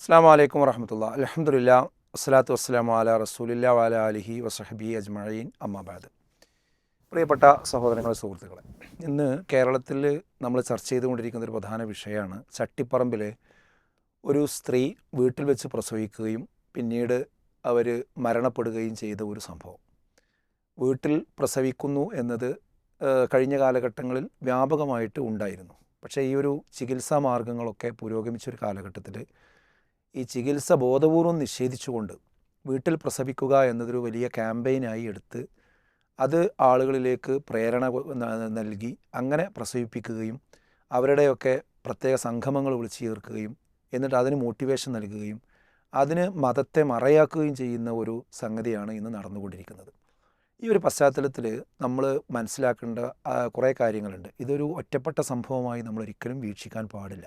അസ്സാം വലൈക്കും വറഹമത്തുള്ള അലഹമുല്ല വസ്സലാത്തു വസ്സലാം അല റസൂലില്ല വാല അലിഹി വസഹബി അജ്മഴീൻ അമ്മാബാദ് പ്രിയപ്പെട്ട സഹോദരങ്ങളെ സുഹൃത്തുക്കളെ ഇന്ന് കേരളത്തിൽ നമ്മൾ ചർച്ച ചെയ്തുകൊണ്ടിരിക്കുന്ന ഒരു പ്രധാന വിഷയമാണ് ചട്ടിപ്പറമ്പിലെ ഒരു സ്ത്രീ വീട്ടിൽ വെച്ച് പ്രസവിക്കുകയും പിന്നീട് അവർ മരണപ്പെടുകയും ചെയ്ത ഒരു സംഭവം. വീട്ടിൽ പ്രസവിക്കുന്നു എന്നത് കഴിഞ്ഞ കാലഘട്ടങ്ങളിൽ വ്യാപകമായിട്ട് ഉണ്ടായിരുന്നു. പക്ഷേ ഈ ഒരു ചികിത്സാ മാർഗങ്ങളൊക്കെ പുരോഗമിച്ചൊരു കാലഘട്ടത്തിൽ ഈ ചികിത്സ ബോധപൂർവം നിഷേധിച്ചുകൊണ്ട് വീട്ടിൽ പ്രസവിക്കുക എന്നതൊരു വലിയ ക്യാമ്പയിനായി എടുത്ത് അത് ആളുകളിലേക്ക് പ്രേരണ നൽകി അങ്ങനെ പ്രസവിപ്പിക്കുകയും അവരുടെയൊക്കെ പ്രത്യേക സംഗമങ്ങൾ വിളിച്ചു ചേർക്കുകയും എന്നിട്ട് അതിന് മോട്ടിവേഷൻ നൽകുകയും അതിന് മതത്തെ മറയാക്കുകയും ചെയ്യുന്ന ഒരു സംഗതിയാണ് ഇന്ന് നടന്നുകൊണ്ടിരിക്കുന്നത്. ഈ ഒരു പശ്ചാത്തലത്തിൽ നമ്മൾ മനസ്സിലാക്കേണ്ട കുറേ കാര്യങ്ങളുണ്ട്. ഇതൊരു ഒറ്റപ്പെട്ട സംഭവമായി നമ്മൾ ഒരിക്കലും വീക്ഷിക്കാൻ പാടില്ല.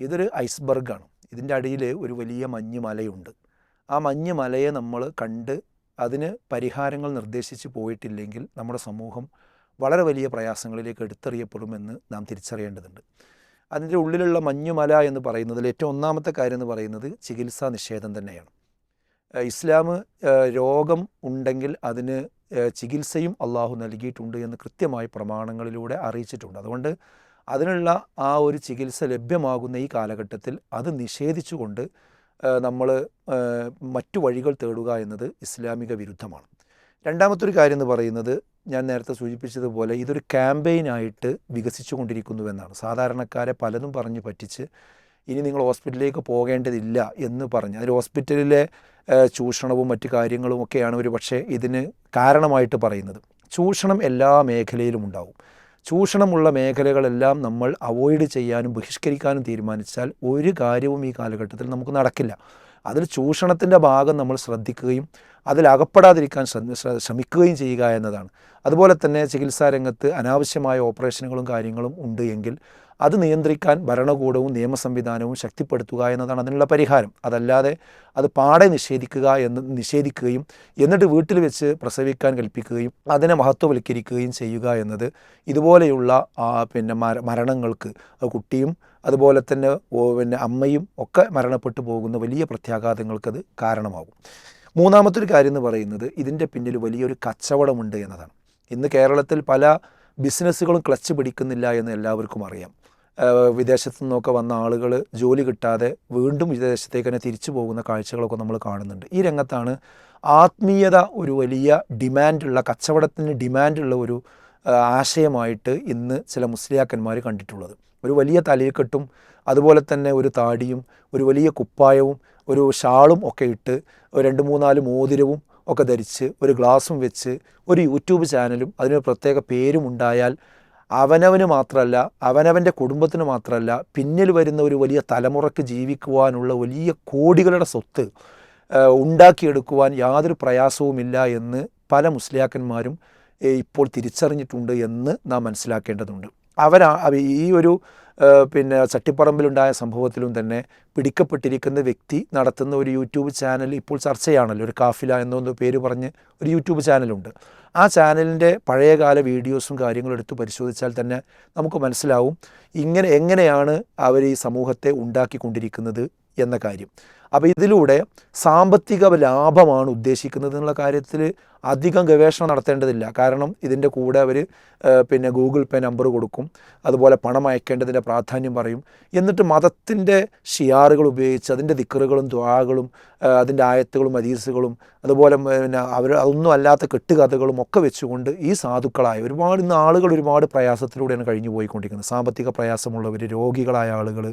ഇതൊരു ഐസ്ബർഗാണ്. ഇതിന്റെ അടിയിൽ ഒരു വലിയ മഞ്ഞ് മലയുണ്ട് ആ മഞ്ഞ് മലയെ നമ്മൾ കണ്ട് അതിന് പരിഹാരങ്ങൾ നിർദ്ദേശിച്ച് പോയിട്ടില്ലെങ്കിൽ നമ്മുടെ സമൂഹം വളരെ വലിയ പ്രയാസങ്ങളിലേക്ക് എടുത്തെറിയപ്പെടുമെന്ന് നാം തിരിച്ചറിയേണ്ടതുണ്ട്. അതിന്റെ ഉള്ളിലുള്ള മഞ്ഞുമല എന്ന് പറയുന്നതിൽ ഏറ്റവും ഒന്നാമത്തെ കാര്യം എന്ന് പറയുന്നത് ചികിത്സാ നിഷേധം തന്നെയാണ്. ഇസ്ലാം രോഗം ഉണ്ടെങ്കിൽ അതിന് ചികിത്സയും അള്ളാഹു നൽകിയിട്ടുണ്ട് എന്ന് കൃത്യമായി പ്രമാണങ്ങളിലൂടെ അറിയിച്ചിട്ടുണ്ട്. അതുകൊണ്ട് അതിനുള്ള ആ ഒരു ചികിത്സ ലഭ്യമാകുന്ന ഈ കാലഘട്ടത്തിൽ അത് നിഷേധിച്ചുകൊണ്ട് നമ്മൾ മറ്റു വഴികൾ തേടുക എന്നത് ഇസ്ലാമിക വിരുദ്ധമാണ്. രണ്ടാമത്തൊരു കാര്യം എന്ന് പറയുന്നത് ഞാൻ നേരത്തെ സൂചിപ്പിച്ചതുപോലെ ഇതൊരു ക്യാമ്പയിനായിട്ട് വികസിച്ചു കൊണ്ടിരിക്കുന്നുവെന്നാണ് സാധാരണക്കാരെ പലതും പറഞ്ഞ് പറ്റിച്ച് ഇനി നിങ്ങൾ ഹോസ്പിറ്റലിലേക്ക് പോകേണ്ടതില്ല എന്ന് പറഞ്ഞ് അതിൽ ഹോസ്പിറ്റലിലെ ചൂഷണവും മറ്റു കാര്യങ്ങളും ഒക്കെയാണ് ഒരു പക്ഷേ ഇതിന് കാരണമായിട്ട് പറയുന്നത്. ചൂഷണം എല്ലാ മേഖലയിലും ഉണ്ടാവും. ചൂഷണമുള്ള മേഖലകളെല്ലാം നമ്മൾ അവോയ്ഡ് ചെയ്യാനും ബഹിഷ്കരിക്കാനും തീരുമാനിച്ചാൽ ഒരു കാര്യവും ഈ കാലഘട്ടത്തിൽ നമുക്ക് നടക്കില്ല. അതിൽ ചൂഷണത്തിന്റെ ഭാഗം നമ്മൾ ശ്രദ്ധിക്കുകയും അതിൽ അകപ്പെടാതിരിക്കാൻ ശ്രമിക്കുകയും ചെയ്യുക എന്നതാണ്. അതുപോലെ തന്നെ ചികിത്സാരംഗത്ത് അനാവശ്യമായ ഓപ്പറേഷനുകളും കാര്യങ്ങളും ഉണ്ട് എങ്കിൽ അത് നിയന്ത്രിക്കാൻ ഭരണകൂടവും നിയമ സംവിധാനവും ശക്തിപ്പെടുത്തുക എന്നതാണ് അതിനുള്ള പരിഹാരം. അതല്ലാതെ അത് പാടെ നിഷേധിക്കുക എന്ന് നിഷേധിക്കുകയും എന്നിട്ട് വീട്ടിൽ വെച്ച് പ്രസവിക്കാൻ കൽപ്പിക്കുകയും അതിനെ മഹത്വവൽക്കരിക്കുകയും ചെയ്യുക എന്നത് ഇതുപോലെയുള്ള പിന്നെ മര മരണങ്ങൾക്ക് കുട്ടിയും അതുപോലെ തന്നെ പിന്നെ അമ്മയും ഒക്കെ മരണപ്പെട്ടു പോകുന്ന വലിയ പ്രത്യാഘാതങ്ങൾക്കത് കാരണമാകും. മൂന്നാമത്തൊരു കാര്യം എന്ന് പറയുന്നത് ഇതിന്റെ പിന്നിൽ വലിയൊരു കച്ചവടമുണ്ട് എന്നതാണ്. ഇന്ന് കേരളത്തിൽ പല ബിസിനസ്സുകളും ക്ലച്ച് പിടിക്കുന്നില്ല എന്ന് എല്ലാവർക്കും അറിയാം. വിദേശത്തു നിന്നൊക്കെ വന്ന ആളുകൾ ജോലി കിട്ടാതെ വീണ്ടും വിദേശത്തേക്ക് തന്നെ തിരിച്ചു പോകുന്ന കാഴ്ചകളൊക്കെ നമ്മൾ കാണുന്നുണ്ട്. ഈ രംഗത്താണ് ആത്മീയത ഒരു വലിയ ഡിമാൻഡുള്ള കച്ചവടത്തിന് ഡിമാൻഡുള്ള ഒരു ആശയമായിട്ട് ഇന്ന് ചില മുസ്ലിയാക്കന്മാർ കണ്ടിട്ടുള്ളത്. ഒരു വലിയ തലയിൽക്കെട്ടും അതുപോലെ തന്നെ ഒരു താടിയും ഒരു വലിയ കുപ്പായവും ഒരു ഷാളും ഒക്കെ ഇട്ട് രണ്ട് മൂന്നാൽ മോതിരവും ഒക്കെ ധരിച്ച് ഒരു ഗ്ലാസും വെച്ച് ഒരു യൂട്യൂബ് ചാനലും അതിനൊരു പ്രത്യേക പേരും ഉണ്ടായാൽ അവനവന് മാത്രമല്ല അവനവന്റെ കുടുംബത്തിന് മാത്രമല്ല പിന്നിൽ വരുന്ന ഒരു വലിയ തലമുറയ്ക്ക് ജീവിക്കുവാനുള്ള വലിയ കോടികളുടെ സ്വത്ത് ഉണ്ടാക്കിയെടുക്കുവാൻ യാതൊരു പ്രയാസവുമില്ല എന്ന് പല മുസ്ലിയാക്കന്മാരും ഇപ്പോൾ തിരിച്ചറിഞ്ഞിട്ടുണ്ട് എന്ന് നാം മനസ്സിലാക്കേണ്ടതുണ്ട്. അവരാ ഈ ഒരു പിന്നെ ചട്ടിപ്പറമ്പിലുണ്ടായ സംഭവത്തിലും തന്നെ പിടിക്കപ്പെട്ടിരിക്കുന്ന വ്യക്തി നടത്തുന്ന ഒരു യൂട്യൂബ് ചാനൽ ഇപ്പോൾ ചർച്ചയാണല്ലോ ഒരു കാഫില എന്നൊന്ന് പേര് പറഞ്ഞ് ഒരു യൂട്യൂബ് ചാനലുണ്ട്. ആ ചാനലിന്റെ പഴയകാല വീഡിയോസും കാര്യങ്ങളും എടുത്ത് പരിശോധിച്ചാൽ തന്നെ നമുക്ക് മനസ്സിലാവും ഇങ്ങനെ എങ്ങനെയാണ് അവർ ഈ സമൂഹത്തെ ഉണ്ടാക്കിക്കൊണ്ടിരിക്കുന്നത് എന്ന കാര്യം. അപ്പോൾ ഇതിലൂടെ സാമ്പത്തിക ലാഭമാണ് ഉദ്ദേശിക്കുന്നത് എന്നുള്ള കാര്യത്തിൽ അധികം ഗവേഷണം നടത്തേണ്ടതില്ല. കാരണം ഇതിന്റെ കൂടെ അവർ പിന്നെ ഗൂഗിൾ പേ നമ്പർ കൊടുക്കും. അതുപോലെ പണം അയക്കേണ്ടതിന്റെ പ്രാധാന്യം പറയും. എന്നിട്ട് മതത്തിന്റെ ഷിയാറുകൾ ഉപയോഗിച്ച് അതിന്റെ ദിക്കറുകളും ദ്വാകളും അതിന്റെ ആയത്തുകളും അതീസുകളും അതുപോലെ പിന്നെ അവർ അതൊന്നും അല്ലാത്ത കെട്ടുകഥകളും ഒക്കെ വെച്ചുകൊണ്ട് ഈ സാധുക്കളായ ഒരുപാട് ഇന്ന് ആളുകൾ ഒരുപാട് പ്രയാസത്തിലൂടെയാണ് കഴിഞ്ഞു പോയിക്കൊണ്ടിരിക്കുന്നത്. സാമ്പത്തിക പ്രയാസമുള്ളവർ രോഗികളായ ആളുകൾ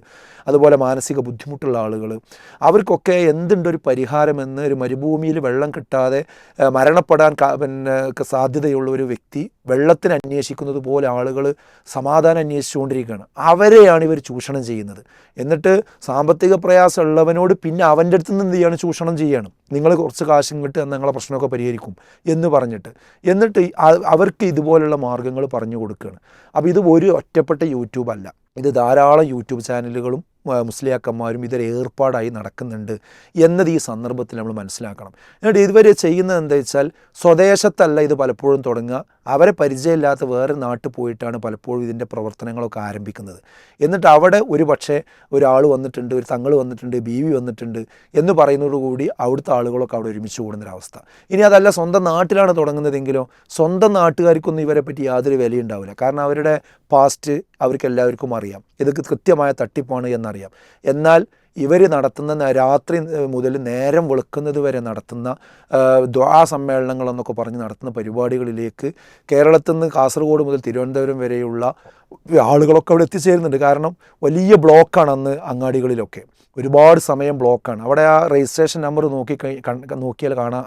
അതുപോലെ മാനസിക ബുദ്ധിമുട്ടുള്ള ആളുകൾ. അവർക്കൊക്കെ എന്തുണ്ടൊരു പരിഹാരമെന്ന് ഒരു മരുഭൂമിയിൽ വെള്ളം കിട്ടാതെ മരണപ്പെടാൻ പിന്നെ സാധ്യതയുള്ള ഒരു വ്യക്തി വെള്ളത്തിന് അന്വേഷിക്കുന്നത് പോലെ ആളുകൾ സമാധാനം അന്വേഷിച്ചുകൊണ്ടിരിക്കുകയാണ്. അവരെയാണ് ഇവർ ചൂഷണം ചെയ്യുന്നത്. എന്നിട്ട് സാമ്പത്തിക പ്രയാസമുള്ളവനോട് പിന്നെ അവന്റെ അടുത്ത് നിന്ന് എന്ത് ചെയ്യാണ്? ചൂഷണം ചെയ്യണം. നിങ്ങൾ കുറച്ച് കാശും കിട്ടി നിങ്ങളെ പ്രശ്നമൊക്കെ പരിഹരിക്കും എന്ന് പറഞ്ഞിട്ട്. എന്നിട്ട് അവർക്ക് ഇതുപോലുള്ള മാർഗങ്ങൾ പറഞ്ഞു കൊടുക്കുകയാണ് അപ്പോൾ ഇത് ഒരു ഒറ്റപ്പെട്ട യൂട്യൂബ് അല്ല. ഇത് ധാരാളം യൂട്യൂബ് ചാനലുകളും മുസ്ലിം മുസ്ലിയാക്കന്മാരും ഇതൊരു ഏർപ്പാടായി നടക്കുന്നുണ്ട് എന്നത് ഈ സന്ദർഭത്തിൽ നമ്മൾ മനസ്സിലാക്കണം. എന്നിട്ട് ഇതുവരെ ചെയ്യുന്നത് എന്താ വെച്ചാൽ സ്വദേശത്തല്ല ഇത് പലപ്പോഴും തുടങ്ങുക. അവരെ പരിചയമില്ലാത്ത വേറെ നാട്ടിൽ പോയിട്ടാണ് പലപ്പോഴും ഇതിന്റെ പ്രവർത്തനങ്ങളൊക്കെ ആരംഭിക്കുന്നത്. എന്നിട്ട് അവിടെ ഒരു പക്ഷേ ഒരാൾ വന്നിട്ടുണ്ട് ഒരു തങ്ങൾ വന്നിട്ടുണ്ട് ബീവി വന്നിട്ടുണ്ട് എന്ന് പറയുന്നതോടുകൂടി അവിടുത്തെ ആളുകളൊക്കെ അവിടെ ഒരുമിച്ച് കൂടുന്നൊരവസ്ഥ. ഇനി അതല്ല സ്വന്തം നാട്ടിലാണ് തുടങ്ങുന്നതെങ്കിലോ സ്വന്തം നാട്ടുകാർക്കൊന്നും ഇവരെ പറ്റി യാതൊരു വിലയുണ്ടാവില്ല. കാരണം അവരുടെ പാസ്റ്റ് അവർക്ക് എല്ലാവർക്കും അറിയാം. ഇതൊക്കെ കൃത്യമായ തട്ടിപ്പാണ് എന്നറിയാം. എന്നാൽ ഇവർ നടത്തുന്ന രാത്രി മുതൽ നേരം വെളുക്കുന്നത് വരെ നടത്തുന്ന ദ്വാ സമ്മേളനങ്ങളെന്നൊക്കെ പറഞ്ഞ് നടത്തുന്ന പരിപാടികളിലേക്ക് കേരളത്തിൽ നിന്ന് കാസർഗോഡ് മുതൽ തിരുവനന്തപുരം വരെയുള്ള ആളുകളൊക്കെ അവിടെ എത്തിച്ചേരുന്നുണ്ട്. കാരണം വലിയ ബ്ലോക്കാണ് അന്ന് അങ്ങാടികളിലൊക്കെ. ഒരുപാട് സമയം ബ്ലോക്കാണ്. അവിടെ ആ രജിസ്ട്രേഷൻ നമ്പർ നോക്കി നോക്കിയാൽ കാണാൻ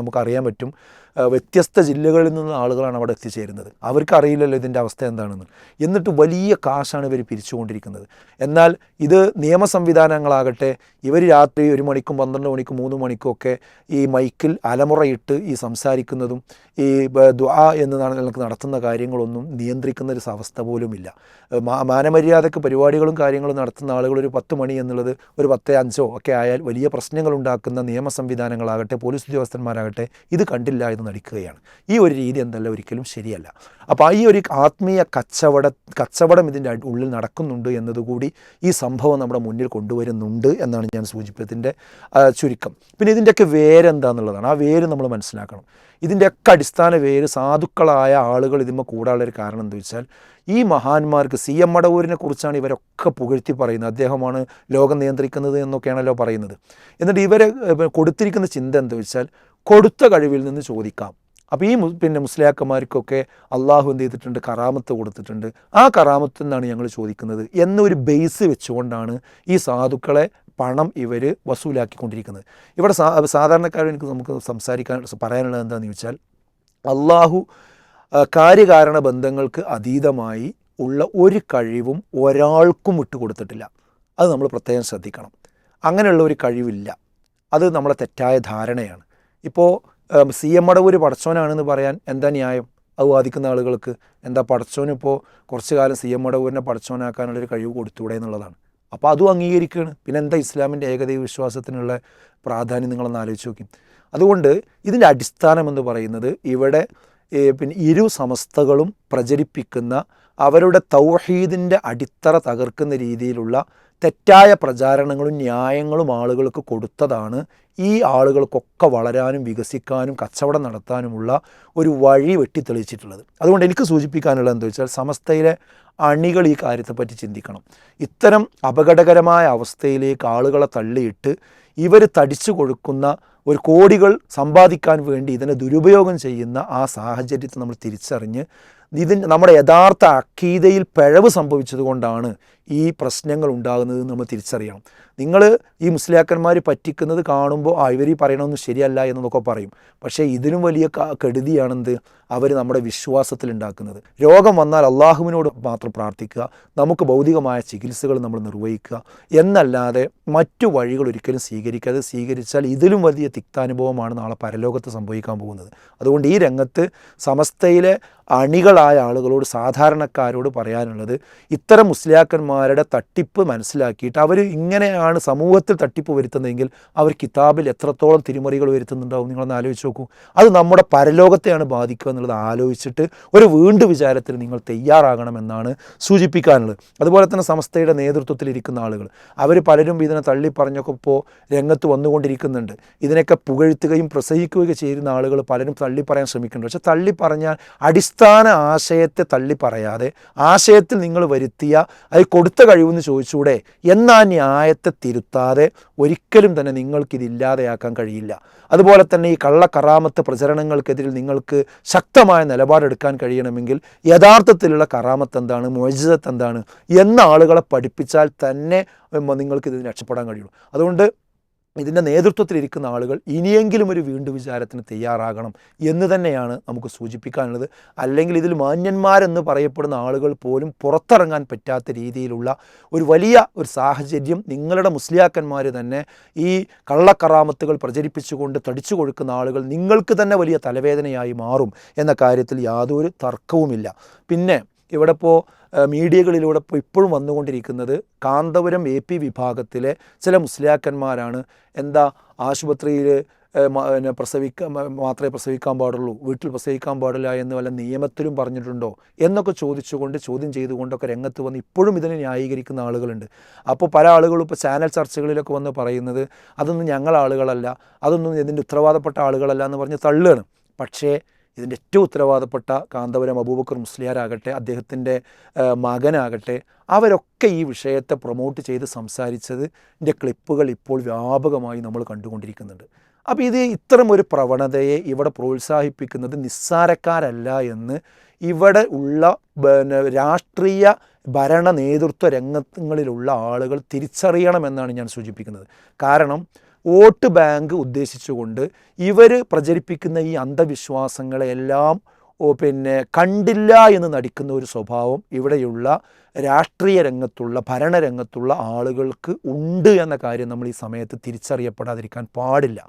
നമുക്കറിയാൻ പറ്റും. വ്യത്യസ്ത ജില്ലകളിൽ നിന്ന് ആളുകളാണ് അവിടെ എത്തിച്ചേരുന്നത്. അവർക്കറിയില്ലല്ലോ ഇതിന്റെ അവസ്ഥ എന്താണെന്ന്. എന്നിട്ട് വലിയ കാശാണ് ഇവർ പിരിച്ചുകൊണ്ടിരിക്കുന്നത്. എന്നാൽ ഇത് നിയമ സംവിധാനങ്ങളാകട്ടെ ഇവർ രാത്രി ഒരു മണിക്കും പന്ത്രണ്ട് മണിക്കും മൂന്ന് മണിക്കും ഒക്കെ ഈ മൈക്കിൽ അലമുറയിട്ട് ഈ സംസാരിക്കുന്നതും ഈ ദ്വാ എന്ന് നിങ്ങൾക്ക് നടത്തുന്ന കാര്യങ്ങളൊന്നും നിയന്ത്രിക്കുന്ന ഒരു അവസ്ഥ പോലുമില്ല. മാനമര്യാദക്ക് പരിപാടികളും കാര്യങ്ങളും നടത്തുന്ന ആളുകൾ ഒരു പത്ത് മണി എന്നുള്ളത് ഒരു പത്ത് അഞ്ചോ ഒക്കെ ആയാൽ വലിയ പ്രശ്നങ്ങൾ ഉണ്ടാക്കുന്ന നിയമ സംവിധാനങ്ങളാകട്ടെ പോലീസ് ഉദ്യോഗസ്ഥന്മാരാകട്ടെ ഇത് കണ്ടില്ല എന്ന് നടിക്കുകയാണ്. ഈ ഒരു രീതി എന്തല്ല ഒരിക്കലും ശരിയല്ല. അപ്പോൾ ഈ ഒരു ആത്മീയ കച്ചവട കച്ചവടം ഇതിന്റെ ഉള്ളിൽ നടക്കുന്നുണ്ട് എന്നതുകൂടി ഈ സംഭവം നമ്മുടെ മുന്നിൽ കൊണ്ടുവരുന്നുണ്ട് എന്നാണ് ഞാൻ സൂചിപ്പിച്ചതിന്റെ ചുരുക്കം. പിന്നെ ഇതിന്റെയൊക്കെ വേരെന്താന്നുള്ളതാണ്. ആ വേര് നമ്മൾ മനസ്സിലാക്കണം. ഇതിന്റെയൊക്കെ അടിസ്ഥാന വേര് സാധുക്കളായ ആളുകൾ ഇതിന്മേൽ കൂടാനുള്ള ഒരു കാരണം എന്താ വെച്ചാൽ ഈ മഹാന്മാർക്ക് സി എം മടവൂരിനെ കുറിച്ചാണ് ഇവരൊക്കെ പുകഴ്ത്തി പറയുന്നത്. അദ്ദേഹമാണ് ലോകം നിയന്ത്രിക്കുന്നത് എന്നൊക്കെയാണല്ലോ പറയുന്നത്. എന്നിട്ട് ഇവരെ കൊടുത്തിരിക്കുന്ന ചിന്ത എന്താ വെച്ചാൽ കൊടുത്ത കഴിവിൽ നിന്ന് ചോദിക്കാം. അപ്പോൾ ഈ പിന്നെ മുസ്ലിയാക്കന്മാർക്കൊക്കെ അള്ളാഹു എന്ത് ചെയ്തിട്ടുണ്ട്? കറാമത്ത് കൊടുത്തിട്ടുണ്ട്. ആ കറാമത്ത് എന്നാണ് ഞങ്ങൾ ചോദിക്കുന്നത്. എന്നൊരു ബേസ് വെച്ചുകൊണ്ടാണ് ഈ സാധുക്കളെ പണം ഇവർ വസൂലാക്കിക്കൊണ്ടിരിക്കുന്നത്. ഇവിടെ സാ സാധാരണക്കാരും എനിക്ക് നമുക്ക് സംസാരിക്കാൻ പറയാനുള്ളത് എന്താണെന്ന് ചോദിച്ചാൽ അള്ളാഹു കാര്യകാരണ ബന്ധങ്ങൾക്ക് അതീതമായി ഉള്ള ഒരു കഴിവും ഒരാൾക്കും വിട്ടുകൊടുത്തിട്ടില്ല. അത് നമ്മൾ പ്രത്യേകം ശ്രദ്ധിക്കണം. അങ്ങനെയുള്ള ഒരു കഴിവില്ല. അത് നമ്മളെ തെറ്റായ ധാരണയാണ്. ഇപ്പോൾ സി എം മടവൂര് പടച്ചോനാണെന്ന് പറയാൻ എന്താ ന്യായം? അത് വാദിക്കുന്ന ആളുകൾക്ക് എന്താ പടച്ചോനിപ്പോൾ കുറച്ച് കാലം സി എം അടവൂരിനെ പടച്ചോനാക്കാനുള്ളൊരു കഴിവ് കൊടുത്തൂടെ എന്നുള്ളതാണ്. അപ്പോൾ അതും അംഗീകരിക്കുകയാണ് പിന്നെ എന്താ ഇസ്ലാമിന്റെ ഏകദൈവ വിശ്വാസത്തിനുള്ള പ്രാധാന്യം നിങ്ങളൊന്ന് ആലോചിച്ച് നോക്കി. അതുകൊണ്ട് ഇതിന്റെ അടിസ്ഥാനം എന്ന് പറയുന്നത് ഇവിടെ പിന്നെ ഇരു സമസ്തകളും പ്രചരിപ്പിക്കുന്ന അവരുടെ തൗഹീദിന്റെ അടിത്തറ തകർക്കുന്ന രീതിയിലുള്ള തെറ്റായ പ്രചാരണങ്ങളും ന്യായങ്ങളും ആളുകൾക്ക് കൊടുത്തതാണ് ഈ ആളുകൾക്കൊക്കെ വളരാനും വികസിക്കാനും കച്ചവടം നടത്താനുമുള്ള ഒരു വഴി വെട്ടിത്തെളിച്ചിട്ടുള്ളത്. അതുകൊണ്ട് എനിക്ക് സൂചിപ്പിക്കാനുള്ളത് എന്താ വെച്ചാൽ സമസ്തയിലെ അണികൾ ഈ കാര്യത്തെപ്പറ്റി ചിന്തിക്കണം. ഇത്തരം അപകടകരമായ അവസ്ഥയിലേക്ക് ആളുകളെ തള്ളിയിട്ട് ഇവർ തടിച്ചു കൊടുക്കുന്ന ഒരു കോടികൾ സമ്പാദിക്കാൻ വേണ്ടി ഇതിനെ ദുരുപയോഗം ചെയ്യുന്ന ആ സാഹചര്യത്തെ നമ്മൾ തിരിച്ചറിഞ്ഞ് ഇതിന് നമ്മുടെ യഥാർത്ഥ അക്കീതയിൽ പിഴവ് സംഭവിച്ചതുകൊണ്ടാണ് ഈ പ്രശ്നങ്ങൾ ഉണ്ടാകുന്നത് നമ്മൾ തിരിച്ചറിയണം. നിങ്ങൾ ഈ മുസ്ലിയാക്കന്മാർ പറ്റിക്കുന്നത് കാണുമ്പോൾ ആ ഇവർ ഈ പറയണമെന്ന് ശരിയല്ല എന്നൊക്കെ പറയും. പക്ഷേ ഇതിനും വലിയ കെടുതിയാണെന്ത്? അവർ നമ്മുടെ വിശ്വാസത്തിൽ ഉണ്ടാക്കുന്നത്. രോഗം വന്നാൽ അള്ളാഹുവിനോട് മാത്രം പ്രാർത്ഥിക്കുക. നമുക്ക് ഭൗതികമായ ചികിത്സകൾ നമ്മൾ നിർവഹിക്കുക. എന്നല്ലാതെ മറ്റു വഴികൾ ഒരിക്കലും സ്വീകരിക്കാതെ സ്വീകരിച്ചാൽ ഇതിലും വലിയ തിക്താനുഭവമാണ് നാളെ പരലോകത്ത് സംഭവിക്കാൻ പോകുന്നത്. അതുകൊണ്ട് ഈ രംഗത്ത് സമസ്തയിലെ അണികളായ ആളുകളോട് സാധാരണക്കാരോട് പറയാനുള്ളത് ഇത്തരം മുസ്ലിയാക്കന്മാരുടെ തട്ടിപ്പ് മനസ്സിലാക്കിയിട്ട് അവർ ഇങ്ങനെയാണ് സമൂഹത്തിൽ തട്ടിപ്പ് വരുത്തുന്നതെങ്കിൽ അവർ കിതാബിൽ എത്രത്തോളം തിരിമറികൾ വരുത്തുന്നുണ്ടാവും നിങ്ങളൊന്ന് ആലോചിച്ച് നോക്കൂ. അത് നമ്മുടെ പരലോകത്തെയാണ് ബാധിക്കുക എന്നുള്ളത് ആലോചിച്ചിട്ട് ഒരു വീണ്ടും വിചാരത്തിൽ നിങ്ങൾ തയ്യാറാകണമെന്നാണ് സൂചിപ്പിക്കാനുള്ളത്. അതുപോലെ തന്നെ സംസ്ഥയുടെ നേതൃത്വത്തിൽ ഇരിക്കുന്ന ആളുകൾ അവർ പലരും ഇതിനെ തള്ളി പറഞ്ഞൊക്കെ ഇപ്പോൾ രംഗത്ത് വന്നുകൊണ്ടിരിക്കുന്നുണ്ട്. ഇതിനൊക്കെ പുകഴ്ത്തുകയും പ്രസംഗിക്കുകയൊക്കെ ചെയ്യുന്ന ആളുകൾ പലരും തള്ളി പറയാൻ ശ്രമിക്കുന്നുണ്ട്. പക്ഷെ തള്ളി പറഞ്ഞാൽ അടിസ്ഥാന ആശയത്തെ തള്ളി പറയാതെ ആശയത്തിൽ നിങ്ങൾ വരുത്തിയ അത് കൊടുത്ത കഴിവെന്ന് ചോദിച്ചൂടെ എന്നാ ന്യായത്തെ തിരുത്താതെ ഒരിക്കലും തന്നെ നിങ്ങൾക്കിതില്ലാതെയാക്കാൻ കഴിയില്ല. അതുപോലെ തന്നെ ഈ കള്ളക്കറാമത്ത് പ്രചരണങ്ങൾക്കെതിരിൽ നിങ്ങൾക്ക് ശക്തമായ നിലപാടെടുക്കാൻ കഴിയണമെങ്കിൽ യഥാർത്ഥത്തിലുള്ള കറാമത്ത് എന്താണ് മൊജിസത്ത് എന്താണ് എന്ന ആളുകളെ പഠിപ്പിച്ചാൽ തന്നെ ഉം, നിങ്ങൾക്ക് ഇതിന് രക്ഷപ്പെടാൻ കഴിയുള്ളൂ. അതുകൊണ്ട് ഇതിന്റെ നേതൃത്വത്തിലിരിക്കുന്ന ആളുകൾ ഇനിയെങ്കിലും ഒരു വീണ്ടും വിചാരത്തിന് തയ്യാറാകണം എന്ന് തന്നെയാണ് നമുക്ക് സൂചിപ്പിക്കാനുള്ളത്. അല്ലെങ്കിൽ ഇതിൽ മാന്യന്മാരെന്ന് പറയപ്പെടുന്ന ആളുകൾ പോലും പുറത്തിറങ്ങാൻ പറ്റാത്ത രീതിയിലുള്ള ഒരു വലിയ ഒരു സാഹചര്യം നിങ്ങളുടെ മുസ്ലിയാക്കന്മാർ തന്നെ ഈ കള്ളക്കറാമത്തുകൾ പ്രചരിപ്പിച്ചുകൊണ്ട് തടിച്ചു കൊടുക്കുന്ന ആളുകൾ നിങ്ങൾക്ക് തന്നെ വലിയ തലവേദനയായി മാറും എന്ന കാര്യത്തിൽ യാതൊരു തർക്കവുമില്ല. പിന്നെ ഇവിടെ ഇപ്പോൾ മീഡിയകളിലൂടെ ഇപ്പോൾ ഇപ്പോഴും വന്നുകൊണ്ടിരിക്കുന്നത് കാന്തപുരം എ പി വിഭാഗത്തിലെ ചില മുസ്ലിയാക്കന്മാരാണ്. എന്താ ആശുപത്രിയിൽ പിന്നെ പ്രസവിക്കാൻ മാത്രമേ പ്രസവിക്കാൻ പാടുള്ളൂ വീട്ടിൽ പ്രസവിക്കാൻ പാടില്ല എന്ന് വല്ല നിയമത്തിലും പറഞ്ഞിട്ടുണ്ടോ എന്നൊക്കെ ചോദിച്ചുകൊണ്ട് ചോദ്യം ചെയ്തുകൊണ്ടൊക്കെ രംഗത്ത് വന്ന് ഇപ്പോഴും ഇതിനെ ന്യായീകരിക്കുന്ന ആളുകളുണ്ട്. അപ്പോൾ പല ആളുകളും ഇപ്പോൾ ചാനൽ ചർച്ചകളിലൊക്കെ വന്ന് പറയുന്നത് അതൊന്നും ഞങ്ങൾ ആളുകളല്ല അതൊന്നും ഇതിന്റെ ഉത്തരവാദപ്പെട്ട ആളുകളല്ല എന്ന് പറഞ്ഞ് തള്ളുകയാണ്. പക്ഷേ ഇതിന്റെ ഏറ്റവും ഉത്തരവാദപ്പെട്ട കാന്തപുരം അബൂബക്കർ മുസ്ലിയാരാകട്ടെ അദ്ദേഹത്തിന്റെ മകനാകട്ടെ അവരൊക്കെ ഈ വിഷയത്തെ പ്രൊമോട്ട് ചെയ്ത് സംസാരിച്ചതിന്റെ ക്ലിപ്പുകൾ ഇപ്പോൾ വ്യാപകമായി നമ്മൾ കണ്ടുകൊണ്ടിരിക്കുന്നുണ്ട്. അപ്പോൾ ഇത് ഇത്തരം ഒരു പ്രവണതയെ ഇവിടെ പ്രോത്സാഹിപ്പിക്കുന്നത് നിസ്സാരക്കാരല്ല എന്ന് ഇവിടെ ഉള്ള പിന്നെ രാഷ്ട്രീയ ഭരണ നേതൃത്വ രംഗങ്ങളിലുള്ള ആളുകൾ തിരിച്ചറിയണമെന്നാണ് ഞാൻ സൂചിപ്പിക്കുന്നത്. കാരണം വോട്ട് ബാങ്ക് ഉദ്ദേശിച്ചുകൊണ്ട് ഇവർ പ്രചരിപ്പിക്കുന്ന ഈ അന്ധവിശ്വാസങ്ങളെല്ലാം പിന്നെ കണ്ടില്ല എന്ന് നടിക്കുന്ന ഒരു സ്വഭാവം ഇവിടെയുള്ള രാഷ്ട്രീയ രംഗത്തുള്ള ഭരണരംഗത്തുള്ള ആളുകൾക്ക് ഉണ്ട് എന്ന കാര്യം നമ്മൾ ഈ സമയത്ത് തിരിച്ചറിയപ്പെടാതിരിക്കാൻ പാടില്ല.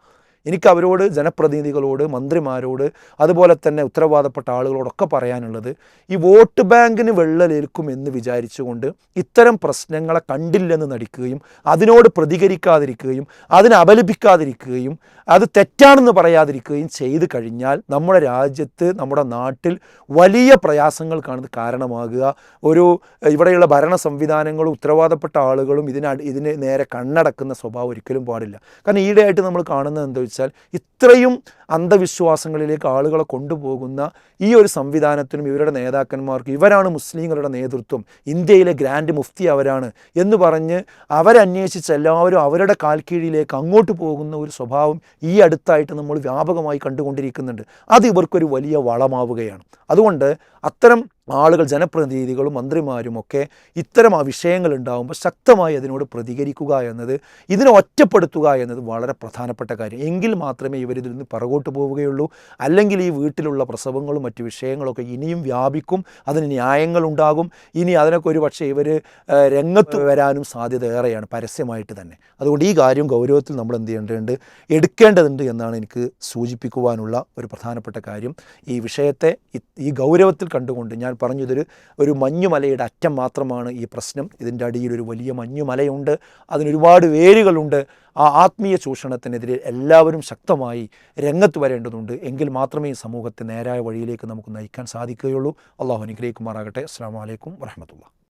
എനിക്ക് അവരോട് ജനപ്രതിനിധികളോട് മന്ത്രിമാരോട് അതുപോലെ തന്നെ ഉത്തരവാദപ്പെട്ട ആളുകളോടൊക്കെ പറയാനുള്ളത് ഈ വോട്ട് ബാങ്കിന് വെള്ളലേൽക്കും എന്ന് വിചാരിച്ചുകൊണ്ട് ഇത്തരം പ്രശ്നങ്ങളെ കണ്ടില്ലെന്ന് നടിക്കുകയും അതിനോട് പ്രതികരിക്കാതിരിക്കുകയും അതിനെ അപലപിക്കാതിരിക്കുകയും അത് തെറ്റാണെന്ന് പറയാതിരിക്കുകയും ചെയ്തു കഴിഞ്ഞാൽ നമ്മുടെ രാജ്യത്ത് നമ്മുടെ നാട്ടിൽ വലിയ പ്രയാസങ്ങൾക്കാണ് കാരണമാകുക. ഒരു ഇവിടെയുള്ള ഭരണ സംവിധാനങ്ങളും ഉത്തരവാദപ്പെട്ട ആളുകളും ഇതിന് ഇതിന് നേരെ കണ്ണടക്കുന്ന സ്വഭാവം ഒരിക്കലും പാടില്ല. കാരണം ഈയിടെയായിട്ട് നമ്മൾ കാണുന്നത് എന്താ വെച്ചാൽ ഇത്രയും അന്ധവിശ്വാസങ്ങളിലേക്ക് ആളുകളെ കൊണ്ടുപോകുന്ന ഈ ഒരു സംവിധാനത്തിനും ഇവരുടെ നേതാക്കന്മാർക്കും ഇവരാണ് മുസ്ലിങ്ങളുടെ നേതൃത്വം ഇന്ത്യയിലെ ഗ്രാൻഡ് മുഫ്തി അവരാണ് എന്ന് പറഞ്ഞ് അവരന്വേഷിച്ച് എല്ലാവരും അവരുടെ കാൽക്കീഴിലേക്ക് അങ്ങോട്ട് പോകുന്ന ഒരു സ്വഭാവം ഈ അടുത്തായിട്ട് നമ്മൾ വ്യാപകമായി കണ്ടുകൊണ്ടിരിക്കുന്നുണ്ട്. അത് ഇവർക്കൊരു വലിയ വളമാവുകയാണ്. അതുകൊണ്ട് അത്തരം ആളുകൾ ജനപ്രതിനിധികളും മന്ത്രിമാരും ഒക്കെ ഇത്തരം ആ വിഷയങ്ങൾ ഉണ്ടാകുമ്പോൾ ശക്തമായി അതിനോട് പ്രതികരിക്കുക എന്നത് ഇതിനെ ഒറ്റപ്പെടുത്തുക എന്നത് വളരെ പ്രധാനപ്പെട്ട കാര്യം. എങ്കിൽ മാത്രമേ ഇവരിതിൽ നിന്ന് പുറകോട്ട് പോവുകയുള്ളൂ. അല്ലെങ്കിൽ ഈ വീട്ടിലുള്ള പ്രസവങ്ങളും മറ്റു വിഷയങ്ങളൊക്കെ ഇനിയും വ്യാപിക്കും. അതിന് ന്യായങ്ങളുണ്ടാകും ഇനി അതിനൊക്കെ ഒരു പക്ഷേ ഇവർ രംഗത്ത് വരാനും സാധ്യത ഏറെയാണ് പരസ്യമായിട്ട് തന്നെ. അതുകൊണ്ട് ഈ കാര്യം ഗൗരവത്തിൽ നമ്മൾ എന്ത് ചെയ്യേണ്ടതുണ്ട്? എടുക്കേണ്ടതുണ്ട് എന്നാണ് എനിക്ക് സൂചിപ്പിക്കുവാനുള്ള ഒരു പ്രധാനപ്പെട്ട കാര്യം. ഈ വിഷയത്തെ ഈ ഗൗരവത്തിൽ കണ്ടുകൊണ്ട് ഞാൻ പറഞ്ഞു ഇതൊരു ഒരു മഞ്ഞുമലയുടെ അറ്റം മാത്രമാണ് ഈ പ്രശ്നം. ഇതിന്റെ അടിയിൽ ഒരു വലിയ മഞ്ഞുമലയുണ്ട്. അതിനൊരുപാട് വേരുകളുണ്ട്. ആ ആത്മീയ ചൂഷണത്തിനെതിരെ എല്ലാവരും ശക്തമായി രംഗത്ത് വരേണ്ടതുണ്ട്. എങ്കിൽ മാത്രമേ ഈ സമൂഹത്തെ നേരായ വഴിയിലേക്ക് നമുക്ക് നയിക്കാൻ സാധിക്കുകയുള്ളൂ. അള്ളാഹു അനുഗ്രഹിക്കുമാറാകട്ടെ. അസ്സാം വലൈക്കും വരഹമത്തുള്ള